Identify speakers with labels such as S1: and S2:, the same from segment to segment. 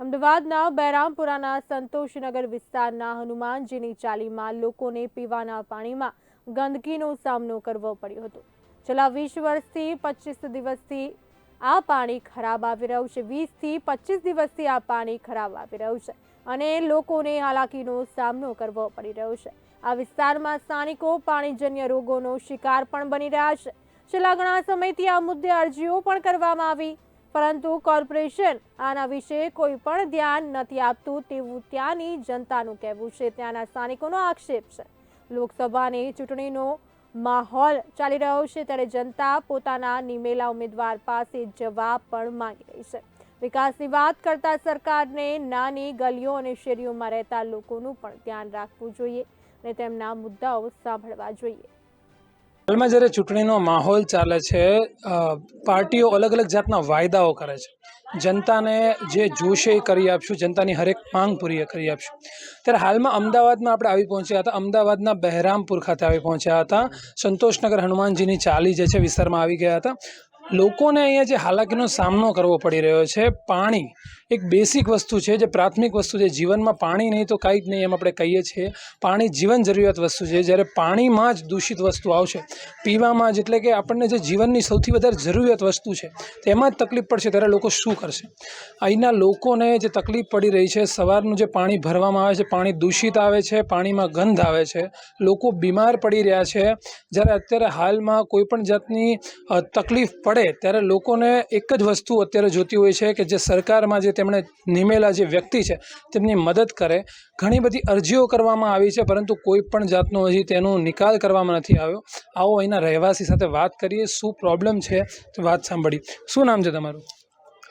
S1: અમદાવાદના બહેરામપુરાના સંતોષનગર વિસ્તારના હનુમાનજીની ચાલીમાં લોકોને પીવાના પાણીમાં ગંદકીનો સામનો કરવો પડ્યો હતો. છેલ્લા વીસ વર્ષથી પચીસ દિવસથી આ પાણી ખરાબ આવી રહ્યું છે. વીસથી પચીસ દિવસથી આ પાણી ખરાબ આવી રહ્યું છે અને લોકોને હાલાકીનો સામનો કરવો પડી રહ્યો છે. આ વિસ્તારમાં સ્થાનિકો પાણીજન્ય રોગોનો શિકાર પણ બની રહ્યા છે. છેલ્લા ઘણા સમયથી આ મુદ્દે અરજીઓ પણ કરવામાં આવી પરંતુ કોર્પોરેશન આના વિશે કોઈ પણ ધ્યાન નથી આપતું તેવું ત્યાંની જનતાનું કહેવું છે. ત્યાંના સ્થાનિકોનો આક્ષેપ છે. લોકસભાની ચૂંટણીનો માહોલ ચાલી રહ્યો છે ત્યારે જનતા પોતાના નિમેલા ઉમેદવાર પાસે જવાબ પણ માંગી રહી છે. વિકાસની વાત કરતા સરકારને નાની ગલીઓ અને શેરીઓમાં રહેતા લોકોનું પણ ધ્યાન રાખવું જોઈએ અને તેમના મુદ્દાઓ સાંભળવા જોઈએ.
S2: હાલમાં જ્યારે ચૂંટણીનો માહોલ ચાલે છે પાર્ટીઓ અલગ અલગ જાતના વાયદાઓ કરે છે. જનતાને જે જોશે એ કરી આપશું, જનતાની હરેક માંગ પૂરી કરી આપશું. ત્યારે હાલમાં અમદાવાદમાં આપણે આવી પહોંચ્યા હતા, અમદાવાદના બહેરામપુર ખાતે આવી પહોંચ્યા હતા. સંતોષનગર હનુમાનજીની ચાલી જે છે વિસ્તારમાં આવી ગયા હતા. લોકોને અહીંયા જે હાલાકીનો સામનો કરવો પડી રહ્યો છે, પાણી એક બેસિક વસ્તુ છે, જે પ્રાથમિક વસ્તુ છે. જીવનમાં પાણી નહીં તો કાંઈ જ નહીં એમ આપણે કહીએ છીએ. પાણી જીવન જરૂરિયાત વસ્તુ છે. જ્યારે પાણીમાં જ દૂષિત વસ્તુ આવશે, પીવામાં જ એટલે કે આપણને જે જીવનની સૌથી વધારે જરૂરિયાત વસ્તુ છે, તેમાં જ તકલીફ પડશે, ત્યારે લોકો શું કરશે? અહીંના લોકોને જે તકલીફ પડી રહી છે, સવારનું જે પાણી ભરવામાં આવે છે, પાણી દૂષિત આવે છે, પાણીમાં ગંધ આવે છે, લોકો બીમાર પડી રહ્યા છે. જ્યારે અત્યારે હાલમાં કોઈપણ જાતની તકલીફ પડે ત્યારે લોકોને એક જ વસ્તુ અત્યારે જોતી હોય છે કે જે સરકારમાં જે તેમણે નિમેલા જે વ્યક્તિ છે તેમની મદદ કરે. ઘણી બધી અરજીઓ કરવામાં આવી છે, પરંતુ કોઈ પણ જાતનો હજી તેનો નિકાલ કરવામાં નથી આવ્યો. આવો અહીંના રહેવાસી સાથે વાત કરીએ. શું પ્રોબ્લેમ છે? તો વાત સાંભળી. શું નામ છે તમારું?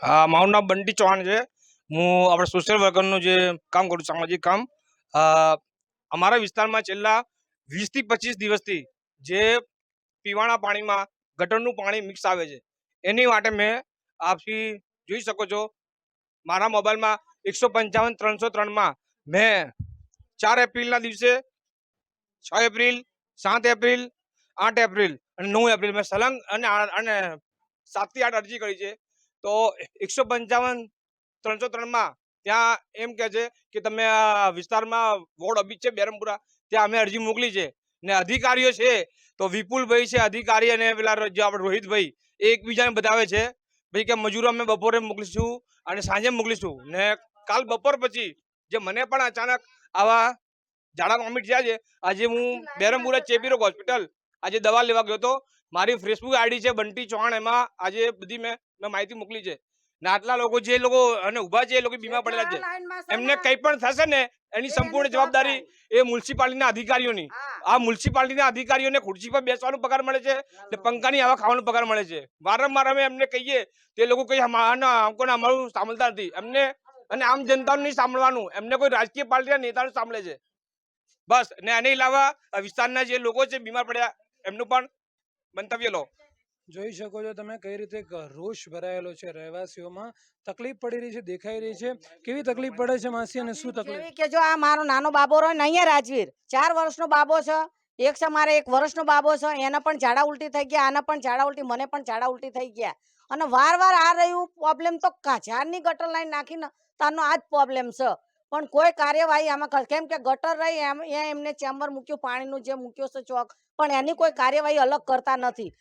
S3: હા, મારું નામ બંટી ચૌહાણ છે. હું આપણે સોશિયલ વર્કરનું જે કામ કરું સામાજિક કામ. અમારા વિસ્તારમાં છેલ્લા વીસથી પચીસ દિવસથી જે પીવાના પાણીમાં ગટરનું પાણી મિક્સ આવે છે. એની માટે મેં આપથી જોઈ શકો છો, મારા મોબાઈલમાં એકસો પંચાવન ત્રણસો ત્રણમાં મેં ચાર એપ્રિલના દિવસે છ એપ્રિલ, સાત એપ્રિલ, આઠ એપ્રિલ અને નવ એપ્રિલ મેં સલંગ અને અને સાતથી આઠ અરજી કરી છે. તો એકસો પંચાવન ત્રણસો ત્રણમાં ત્યાં એમ કહે છે કે તમે આ વિસ્તારમાં વોર્ડ ઓફિસ છે બેરમપુરા ત્યાં અમે અરજી મોકલી છે. ને અધિકારીઓ છે તો વિપુલભાઈ છે અધિકારી અને પેલા જે આપણે રોહિતભાઈ એકબીજાને બતાવે છે, ભાઈ કે મજૂરો અમે બપોરે મોકલીશું અને સાંજે મોકલીશું. ને કાલ બપોર પછી જે મને પણ અચાનક આવા ઝાડા વોમિટ થયા છે, આજે હું બેરમપુરા ચેપી રોગ હોસ્પિટલ આજે દવા લેવા ગયો હતો. મારી ફેસબુક આઈડી છે બંટી ચૌહાણ, એમાં આજે બધી મેં મેં માહિતી મોકલી છે. ને આટલા લોકો જે લોકો અને ઊભા છે એ લોકો બીમા પડેલા છે. એમને કંઈ પણ થશે ને એની સંપૂર્ણ જવાબદારી. એ મ્યુનિસિપાલિટીના અધિકારીઓની. આ મ્યુનિસિપાલિટીના અધિકારીઓને ખુરશી પર બેસવાનો પગાર મળે છે ને પંખાની આવા ખાવાનો પગાર મળે છે. વારંવાર અમે એમને કહીએ તે લોકો કઈ અમકોને અમારું સાંભળતા નથી. એમને અને આમ જનતાનું નહીં સાંભળવાનું. એમને કોઈ રાજકીય પાર્ટીના નેતાનું સાંભળે છે. બસ ને આને અલાવા વિસ્તારના જે લોકો છે બીમાર પડ્યા એમનું પણ મંતવ્ય લો.
S2: જોઈ શકો છો તમે કઈ રીતે રોષ ભરાયેલો છે રહેવાસીઓમાં. તકલીફ પડી રહી છે, દેખાઈ રહી છે. કેવી તકલીફ પડે છે માસી અને શું તકલીફ?
S4: કે જો આ મારો નાનો બાબો રહ્યો ને અહીંયા રાજવીર, ચાર વર્ષનો બાબો છે. એક છે મારે એક વર્ષનો બાબો છે, એને પણ ઝાડા ઉલટી થઈ ગયા, આને પણ ઝાડા ઉલટી, મને પણ ઝાડા ઉલટી થઈ ગયા. અને વાર વાર આ રહ્યું પ્રોબ્લેમ તો ઝાડની ગટર લાઈન નાખીને તારનો આ જ પ્રોબ્લેમ છે. પણ કોઈ કાર્યવાહી આમાં કેમ કે ગટર રહી, એમ એમને ચેમ્બર મૂક્યું, પાણીનું જે મૂક્યો છે ચોક, પણ એની કોઈ કાર્યવાહી અલગ કરતા નથી.